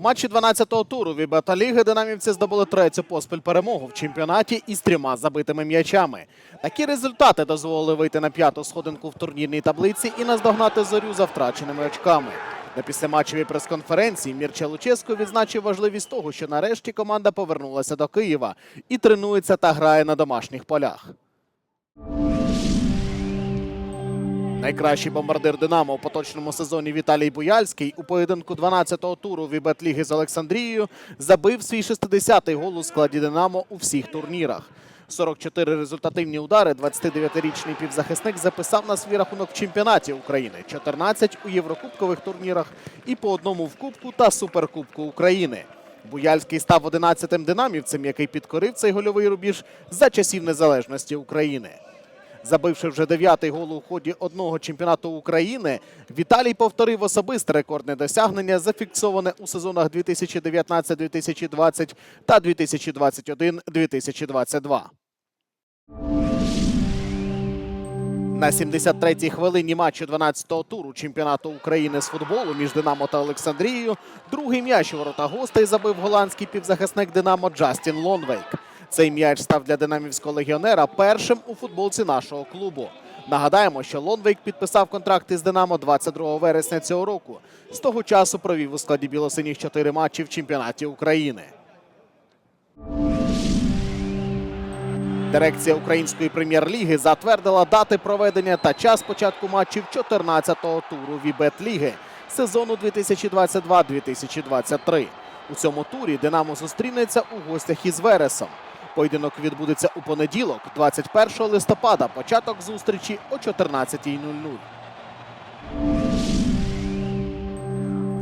матчі 12-го туру Вібета Ліги динамівці здобули третю поспіль перемогу в чемпіонаті із трьома забитими м'ячами. Такі результати дозволили вийти на п'яту сходинку в турнірній таблиці і наздогнати зорю за втраченими очками. На післяматчевій прес-конференції Мірча Луческо відзначив важливість того, що нарешті команда повернулася до Києва і тренується та грає на домашніх полях. Найкращий бомбардир Динамо у поточному сезоні Віталій Буяльський у поєдинку 12-го туру Вібет Ліги з Олександрією забив свій 60-й гол у складі Динамо у всіх турнірах. 44 результативні удари 29-річний півзахисник записав на свій рахунок в чемпіонаті України, 14 у єврокубкових турнірах і по одному в Кубку та Суперкубку України. Буяльський став 11-тим динамівцем, який підкорив цей гольовий рубіж за часів незалежності України. Забивши вже дев'ятий гол у ході одного чемпіонату України, Віталій повторив особисте рекордне досягнення, зафіксоване у сезонах 2019-2020 та 2021-2022. На 73-й хвилині матчу 12-го туру чемпіонату України з футболу між Динамо та Олександрією другий м'яч у ворота гостей забив голландський півзахисник Динамо Джастін Лонвейк. Цей м'яч став для динамівського легіонера першим у футболці нашого клубу. Нагадаємо, що Лонвейк підписав контракт із Динамо 22 вересня цього року. З того часу провів у складі білосиніх чотири матчі в чемпіонаті України. Дирекція української прем'єр-ліги затвердила дати проведення та час початку матчів 14-го туру Вібет Ліги сезону 2022-2023. У цьому турі Динамо зустрінеться у гостях із Вересом. Поєдинок відбудеться у понеділок, 21 листопада. Початок зустрічі о 14.00.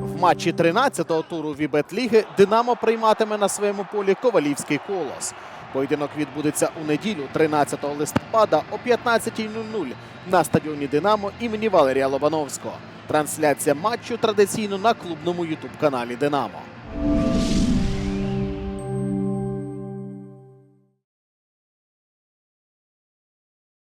В матчі 13-го туру Вібет Ліги Динамо прийматиме на своєму полі Ковалівський колос. Поєдинок відбудеться у неділю, 13 листопада о 15.00 на стадіоні Динамо імені Валерія Лобановського. Трансляція матчу традиційно на клубному ютуб-каналі Динамо.